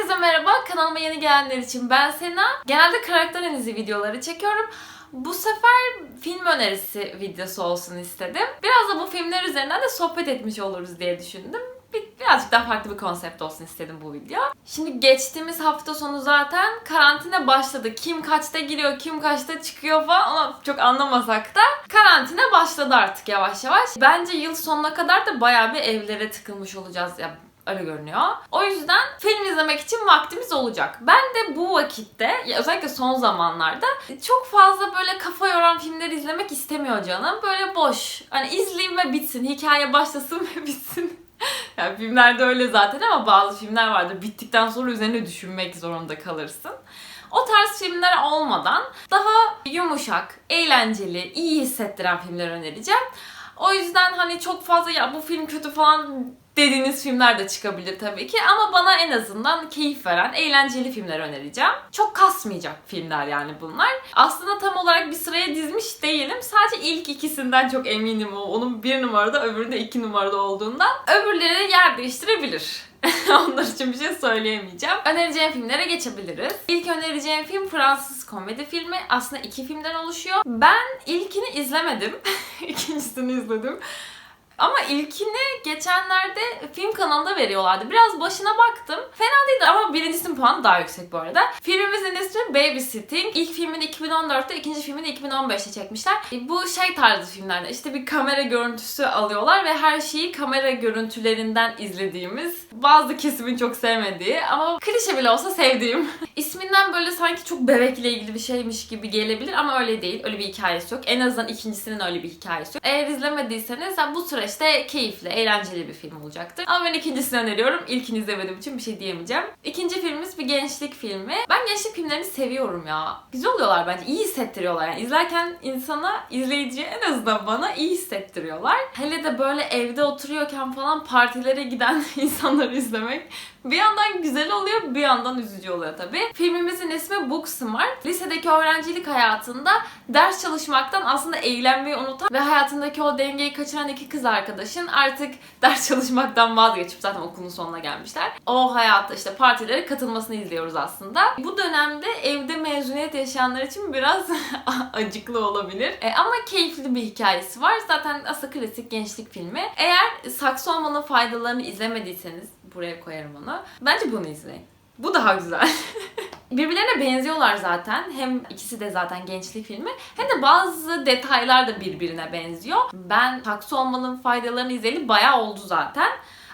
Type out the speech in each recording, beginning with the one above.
Herkese merhaba. Kanalıma yeni gelenler için ben Sena. Genelde karakter analizi videoları çekiyorum. Bu sefer film önerisi videosu olsun istedim. Biraz da bu filmler üzerinden de sohbet etmiş oluruz diye düşündüm. Bir, birazcık daha farklı bir konsept olsun istedim bu video. Şimdi geçtiğimiz hafta sonu zaten karantina başladı. Kim kaçta giriyor, kim kaçta çıkıyor falan onu çok anlamasak da karantina başladı artık yavaş yavaş. Bence yıl sonuna kadar da bayağı bir evlere tıkılmış olacağız ya öyle görünüyor. O yüzden film izlemek için vaktimiz olacak. Ben de bu vakitte özellikle son zamanlarda çok fazla böyle kafa yoran filmler izlemek istemiyor canım. Böyle boş. Hani izleyeyim ve bitsin. Hikaye başlasın ve bitsin. yani filmlerde öyle zaten ama bazı filmler vardır. Bittikten sonra üzerine düşünmek zorunda kalırsın. O tarz filmler olmadan daha yumuşak, eğlenceli, iyi hissettiren filmler önereceğim. O yüzden hani çok fazla ya bu film kötü falan dediğiniz filmler de çıkabilir tabii ki ama bana en azından keyif veren, eğlenceli filmler önereceğim. Çok kasmayacak filmler yani bunlar. Aslında tam olarak bir sıraya dizmiş değilim. Sadece ilk ikisinden çok eminim o. Onun bir numarada, öbüründe iki numarada olduğundan. Öbürleri yer değiştirebilir. Onlar için bir şey söyleyemeyeceğim. Önereceğim filmlere geçebiliriz. İlk önereceğim film Fransız komedi filmi. Aslında iki filmden oluşuyor. Ben ilkini izlemedim. İkincisini izledim. Ama ilkini geçenlerde film kanalında veriyorlardı. Biraz başına baktım. Fena değildi ama birincisinin puanı daha yüksek bu arada. Filmimizin ismi Babysitting. İlk filmini 2014'te, ikinci filmini 2015'te çekmişler. E, Bu şey tarzı filmlerde işte bir kamera görüntüsü alıyorlar ve her şeyi kamera görüntülerinden izlediğimiz, bazı kesimin çok sevmediği ama klişe bile olsa sevdiğim. İsminden böyle sanki çok bebekle ilgili bir şeymiş gibi gelebilir ama öyle değil. Öyle bir hikayesi yok. En azından ikincisinin öyle bir hikayesi yok. Eğer izlemediyseniz bu süreçte keyifli, eğlenceli bir film olacaktır. Ama ben ikincisini öneriyorum. İlkini izlemediğim için bir şey diyemeyeceğim. İkinci filmimiz bir gençlik filmi. Ben gençlik filmlerini seviyorum ya. Güzel oluyorlar bence. İyi hissettiriyorlar. Yani izlerken insana, izleyiciye en azından bana iyi hissettiriyorlar. Hele de böyle evde oturuyorken falan partilere giden insanları izlemek bir yandan güzel oluyor, bir yandan üzücü oluyor tabii. Filmimizin ismi Booksmart. Lisedeki öğrencilik hayatında ders çalışmaktan aslında eğlenmeyi unutan ve hayatındaki o dengeyi kaçıran iki kız arkadaşın artık ders çalışmaktan vazgeçip zaten okulun sonuna gelmişler. O hayatta işte partilere katılmasını izliyoruz aslında. Bu dönemde evde mezuniyet yaşayanlar için biraz acıklı olabilir. E, ama keyifli bir hikayesi var. Zaten aslında klasik gençlik filmi. Eğer saksı olmanın faydalarını izlemediyseniz buraya koyarım onu. Bence bunu izleyin. Bu daha güzel. Birbirlerine benziyorlar zaten. Hem ikisi de zaten gençlik filmi. Hem de bazı detaylar da birbirine benziyor. Ben saksı olmanın faydalarını izleyeli bayağı oldu zaten.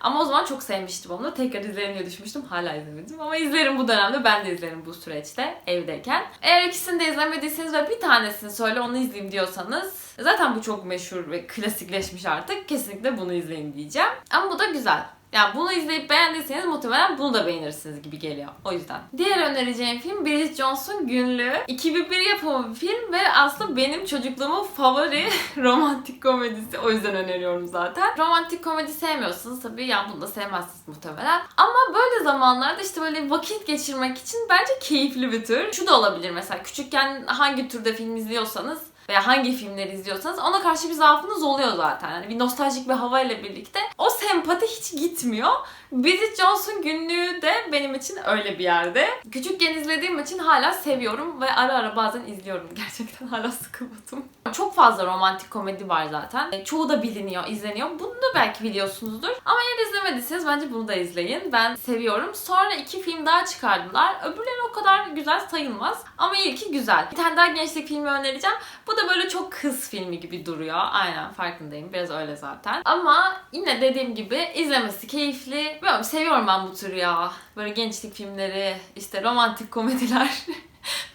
Ama o zaman çok sevmiştim onu. Tekrar izlerim diye düşmüştüm. Hala izlemedim. Ama izlerim bu dönemde. Ben de izlerim bu süreçte evdeyken. Eğer ikisini de izlemediyseniz ve bir tanesini söyle onu izleyeyim diyorsanız zaten bu çok meşhur ve klasikleşmiş artık. Kesinlikle bunu izleyin diyeceğim. Ama bu da güzel. Yani bunu izleyip beğendiyseniz muhtemelen bunu da beğenirsiniz gibi geliyor. O yüzden. Diğer önereceğim film Bridget Jones'un Günlüğü. 2001 yapımı bir film ve aslında benim çocukluğumun favori romantik komedisi. O yüzden öneriyorum zaten. Romantik komedi sevmiyorsunuz tabii. Yani bunu da sevmezsiniz muhtemelen. Ama böyle zamanlarda işte böyle vakit geçirmek için bence keyifli bir tür. Şu da olabilir mesela küçükken hangi türde film izliyorsanız veya hangi filmleri izliyorsanız ona karşı bir zaafınız oluyor zaten. Yani bir nostaljik bir havayla birlikte o sempati hiç gitmiyor. Bridget Jones'un günlüğü de benim için öyle bir yerde. Küçükken izlediğim için hala seviyorum ve ara ara bazen izliyorum. Gerçekten hala sıkılmadım. Çok fazla romantik komedi var zaten. E, Çoğu da biliniyor, izleniyor. Bunu da belki biliyorsunuzdur. Ama eğer izlemediyseniz bence bunu da izleyin. Ben seviyorum. Sonra iki film daha çıkardılar. Öbürleri o kadar güzel sayılmaz. Ama ilki güzel. Bir tane daha gençlik filmi önereceğim. Bu da böyle çok kız filmi gibi duruyor. Aynen farkındayım. Biraz öyle zaten. Ama yine dediğim gibi izlemesi keyifli. Bilmiyorum seviyorum ben bu türü ya. Böyle gençlik filmleri, işte romantik komediler.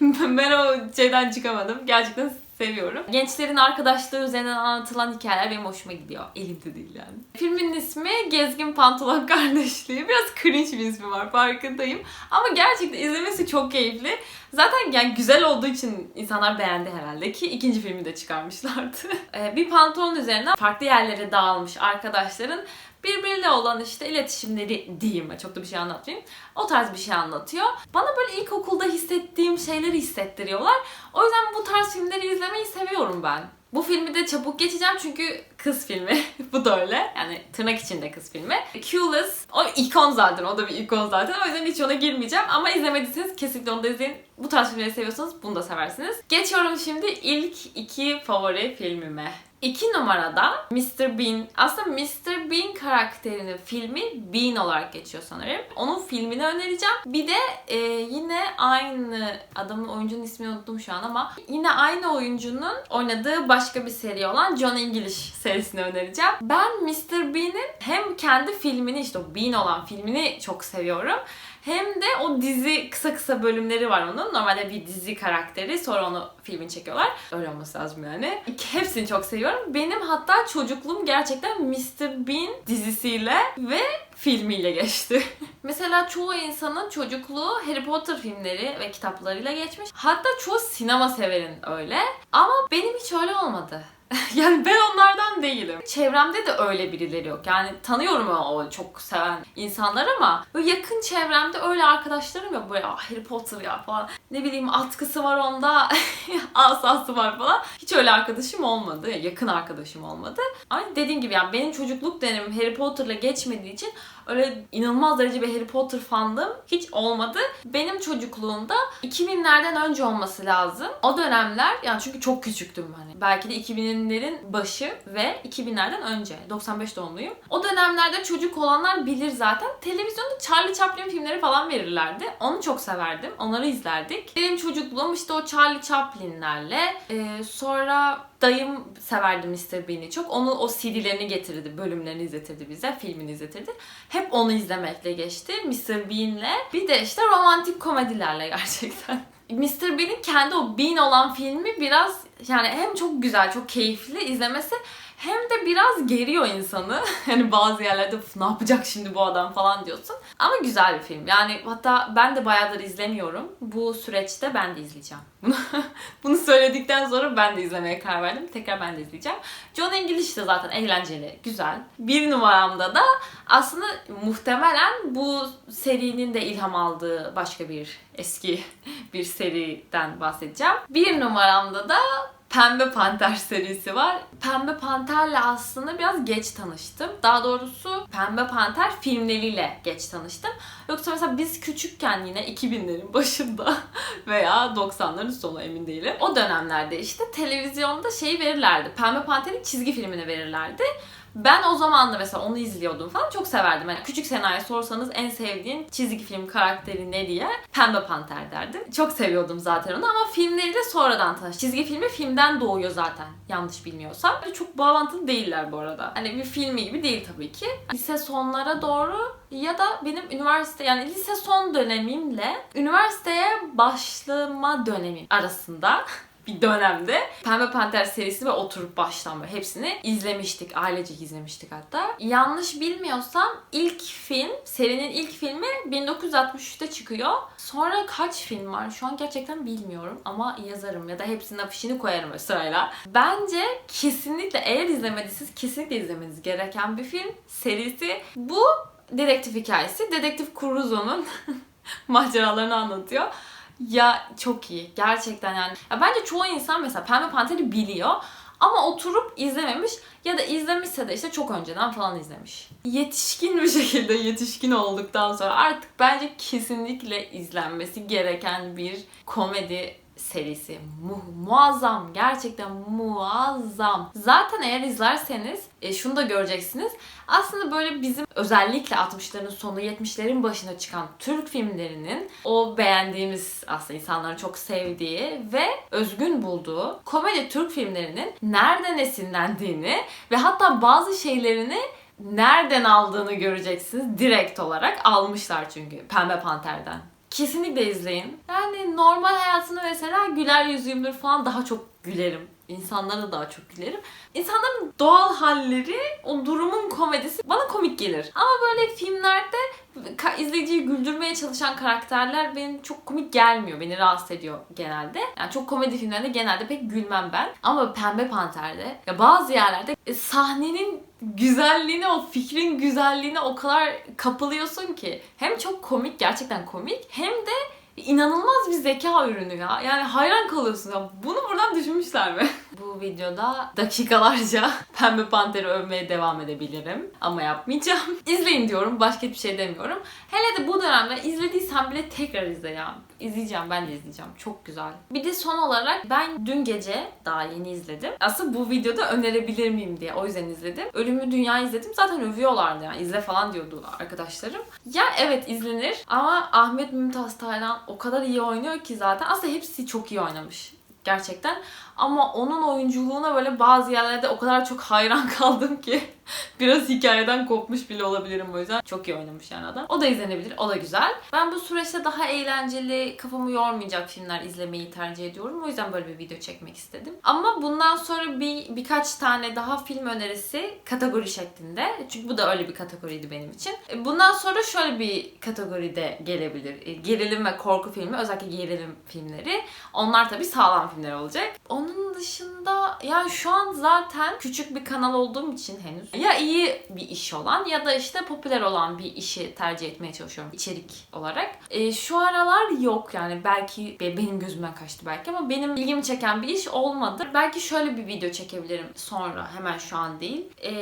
ben o şeyden çıkamadım. Gerçekten seviyorum. Gençlerin arkadaşlığı üzerinden anlatılan hikayeler benim hoşuma gidiyor. Elimde değil yani. Filmin ismi Gezgin Pantolon Kardeşliği. Biraz cringe bir ismi var farkındayım. Ama gerçekten izlemesi çok keyifli. Zaten yani güzel olduğu için insanlar beğendi herhalde ki ikinci filmi de çıkarmışlardı. Ee, bir pantolon üzerinden farklı yerlere dağılmış arkadaşların birbiriyle olan işte iletişimleri diyeyim çok da bir şey anlatmayayım. O tarz bir şey anlatıyor. Bana böyle ilkokulda hissettiğim şeyleri hissettiriyorlar. O yüzden bu tarz filmleri izlemeyi seviyorum ben. Bu filmi de çabuk geçeceğim çünkü kız filmi. Bu da öyle. Yani tırnak içinde kız filmi. Clueless. O ikon zaten. O da bir ikon zaten. O yüzden hiç ona girmeyeceğim. Ama izlemediyseniz kesinlikle onu da izleyin. Bu tarz filmleri seviyorsanız bunu da seversiniz. Geçiyorum şimdi ilk iki favori filmime. İki numarada Mr. Bean. Aslında Mr. Bean karakterinin filmi Bean olarak geçiyor sanırım. Onun filmini önereceğim. Bir de e, yine aynı adamın oyuncunun ismini unuttum şu an ama yine aynı oyuncunun oynadığı başka bir seri olan John English serisini önereceğim. Ben Mr. Bean'in hem kendi filmini işte o Bean olan filmini çok seviyorum. Hem de o dizi kısa kısa bölümleri var onun. Normalde bir dizi karakteri sonra onu filmin çekiyorlar. Öyle olması lazım yani. Hepsini çok seviyorum. Benim hatta çocukluğum gerçekten Mr. Bean dizisiyle ve filmiyle geçti. Mesela çoğu insanın çocukluğu Harry Potter filmleri ve kitaplarıyla geçmiş. Hatta çoğu sinema severin öyle. Ama benim hiç öyle olmadı. yani ben onlardan değilim. Çevremde de öyle birileri yok. Yani tanıyorum o çok seven insanlar ama böyle yakın çevremde öyle arkadaşlarım yok. Böyle "Ah, Harry Potter ya falan. Ne bileyim atkısı var onda. asası var falan. Hiç öyle arkadaşım olmadı. Yakın arkadaşım olmadı. Ama dediğim gibi yani benim çocukluk dönemim Harry Potter'la geçmediği için öyle inanılmaz derece bir Harry Potter fandım hiç olmadı. Benim çocukluğumda 2000'lerden önce olması lazım. O dönemler yani çünkü çok küçüktüm hani. Belki de 2000'lerin başı ve 2000'lerden önce. 95 doğumluyum. O dönemlerde çocuk olanlar bilir zaten. Televizyonda Charlie Chaplin filmleri falan verirlerdi. Onu çok severdim. Onları izlerdik. Benim çocukluğum işte o Charlie Chaplin'lerle e, sonra dayım severdi Mr. Bean'i çok. Onu o CD'lerini getirirdi, bölümlerini izletirdi bize, filmini izletirdi. Hep onu izlemekle geçti. Mr. Bean'le. Bir de işte romantik komedilerle gerçekten. Mr. Bean'in kendi o Bean olan filmi biraz yani hem çok güzel, çok keyifli izlemesi hem de biraz geriyor insanı. hani bazı yerlerde "Üf, ne yapacak şimdi bu adam falan diyorsun. Ama güzel bir film. Yani hatta ben de bayağıdır izlemiyorum. Bu süreçte ben de izleyeceğim. Bunu, bunu söyledikten sonra ben de izlemeye karar verdim. Tekrar ben de izleyeceğim. John English de zaten eğlenceli, güzel. Bir numaramda da aslında muhtemelen bu serinin de ilham aldığı başka bir eski bir seriden bahsedeceğim. Bir numaramda da Pembe Panter serisi var. Pembe Panter'le aslında biraz geç tanıştım. Daha doğrusu Pembe Panter filmleriyle geç tanıştım. Yoksa mesela biz küçükken yine 2000'lerin başında veya 90'ların sonu emin değilim. O dönemlerde işte televizyonda şey verirlerdi. Pembe Panter'in çizgi filmini verirlerdi. Ben o zaman da mesela onu izliyordum falan çok severdim. Yani küçük Sena'ya sorsanız en sevdiğin çizgi film karakteri ne diye Pembe Panter derdim. Çok seviyordum zaten onu ama filmleriyle sonradan tanış. Çizgi filmi filmden doğuyor zaten yanlış bilmiyorsam. Çok bağlantılı değiller bu arada. Hani bir filmi gibi değil tabii ki. Lise sonlara doğru ya da benim üniversite yani lise son dönemimle üniversiteye başlama dönemim arasında bir dönemde Pembe Panter serisini ve oturup baştan böyle hepsini izlemiştik. Ailecek izlemiştik hatta. Yanlış bilmiyorsam ilk film, serinin ilk filmi 1963'te çıkıyor. Sonra kaç film var? Şu an gerçekten bilmiyorum ama yazarım ya da hepsinin afişini koyarım sırayla. Bence kesinlikle eğer izlemediyseniz kesinlikle izlemeniz gereken bir film serisi. Bu dedektif hikayesi. Dedektif Crusoe'nun maceralarını anlatıyor. Ya çok iyi. Gerçekten yani. Ya bence çoğu insan mesela Pembe Panter'i biliyor. Ama oturup izlememiş ya da izlemişse de işte çok önceden falan izlemiş. Yetişkin bir şekilde yetişkin olduktan sonra artık bence kesinlikle izlenmesi gereken bir komedi serisi. Mu- muazzam. Gerçekten muazzam. Zaten eğer izlerseniz e, şunu da göreceksiniz. Aslında böyle bizim özellikle 60'ların sonu 70'lerin başına çıkan Türk filmlerinin o beğendiğimiz aslında insanların çok sevdiği ve özgün bulduğu komedi Türk filmlerinin nereden esinlendiğini ve hatta bazı şeylerini nereden aldığını göreceksiniz. Direkt olarak almışlar çünkü Pembe Panter'den. Kesinlikle izleyin. Yani normal hayatını mesela güler yüzlüyümdür falan daha çok gülerim. İnsanlara da daha çok gülerim. İnsanların doğal halleri, o durumun komedisi bana komik gelir. Ama böyle filmlerde izleyiciyi güldürmeye çalışan karakterler benim çok komik gelmiyor. Beni rahatsız ediyor genelde. Yani çok komedi filmlerinde genelde pek gülmem ben. Ama Pembe Panter'de ya bazı yerlerde e, sahnenin güzelliğine, o fikrin güzelliğine o kadar kapılıyorsun ki. Hem çok komik, gerçekten komik hem de inanılmaz bir zeka ürünü ya. Yani hayran kalıyorsun ya. Bunu buradan düşünmüşler mi? Bu videoda dakikalarca Pembe Panter'i övmeye devam edebilirim. Ama yapmayacağım. İzleyin diyorum. Başka bir şey demiyorum. Hele de bu dönemde izlediysen bile tekrar izle ya. İzleyeceğim ben de izleyeceğim. Çok güzel. Bir de son olarak ben dün gece daha yeni izledim. Aslında bu videoda önerebilir miyim diye o yüzden izledim. Ölümlü Dünya izledim. Zaten övüyorlardı yani. izle falan diyordu arkadaşlarım. Ya evet izlenir ama Ahmet Mümtaz Taylan o kadar iyi oynuyor ki zaten. Aslında hepsi çok iyi oynamış gerçekten. Ama onun oyunculuğuna böyle bazı yerlerde o kadar çok hayran kaldım ki biraz hikayeden kopmuş bile olabilirim o yüzden. Çok iyi oynamış yani adam. O da izlenebilir, o da güzel. Ben bu süreçte daha eğlenceli, kafamı yormayacak filmler izlemeyi tercih ediyorum. O yüzden böyle bir video çekmek istedim. Ama bundan sonra bir birkaç tane daha film önerisi kategori şeklinde. Çünkü bu da öyle bir kategoriydi benim için. Bundan sonra şöyle bir kategoride gelebilir. Gerilim ve korku filmi, özellikle gerilim filmleri. Onlar tabii sağlam filmler olacak. Onun dışında ya şu an zaten küçük bir kanal olduğum için henüz ya iyi bir iş olan ya da işte popüler olan bir işi tercih etmeye çalışıyorum içerik olarak. E, şu aralar yok yani belki be- benim gözümden kaçtı belki ama benim ilgimi çeken bir iş olmadı. Belki şöyle bir video çekebilirim sonra hemen şu an değil. E,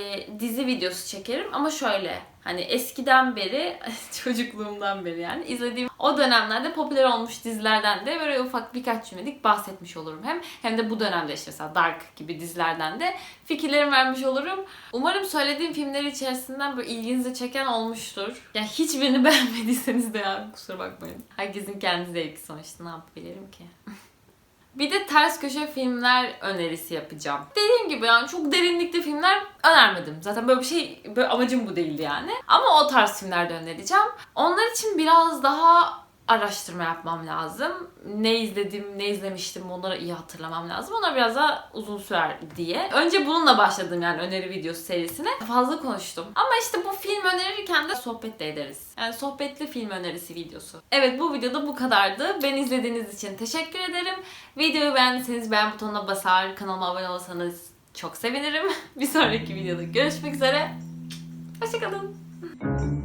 dizi videosu çekerim ama şöyle Hani eskiden beri, çocukluğumdan beri yani izlediğim o dönemlerde popüler olmuş dizilerden de böyle ufak birkaç cümlelik bahsetmiş olurum hem. Hem de bu dönemde işte mesela Dark gibi dizilerden de fikirlerimi vermiş olurum. Umarım söylediğim filmler içerisinden böyle ilginizi çeken olmuştur. Yani hiçbirini beğenmediyseniz de ya kusura bakmayın. Herkesin kendi zevki sonuçta ne yapabilirim ki? Bir de ters köşe filmler önerisi yapacağım. Dediğim gibi yani çok derinlikli filmler önermedim. Zaten böyle bir şey, böyle amacım bu değildi yani. Ama o tarz filmler de önereceğim. Onlar için biraz daha araştırma yapmam lazım. Ne izledim, ne izlemiştim onları iyi hatırlamam lazım. Onlar biraz daha uzun sürer diye. Önce bununla başladım yani öneri videosu serisine. Fazla konuştum. Ama işte bu film önerirken de sohbet de ederiz. Yani sohbetli film önerisi videosu. Evet bu videoda bu kadardı. Beni izlediğiniz için teşekkür ederim. Videoyu beğendiyseniz beğen butonuna basar, kanalıma abone olursanız çok sevinirim. Bir sonraki videoda görüşmek üzere. Hoşçakalın.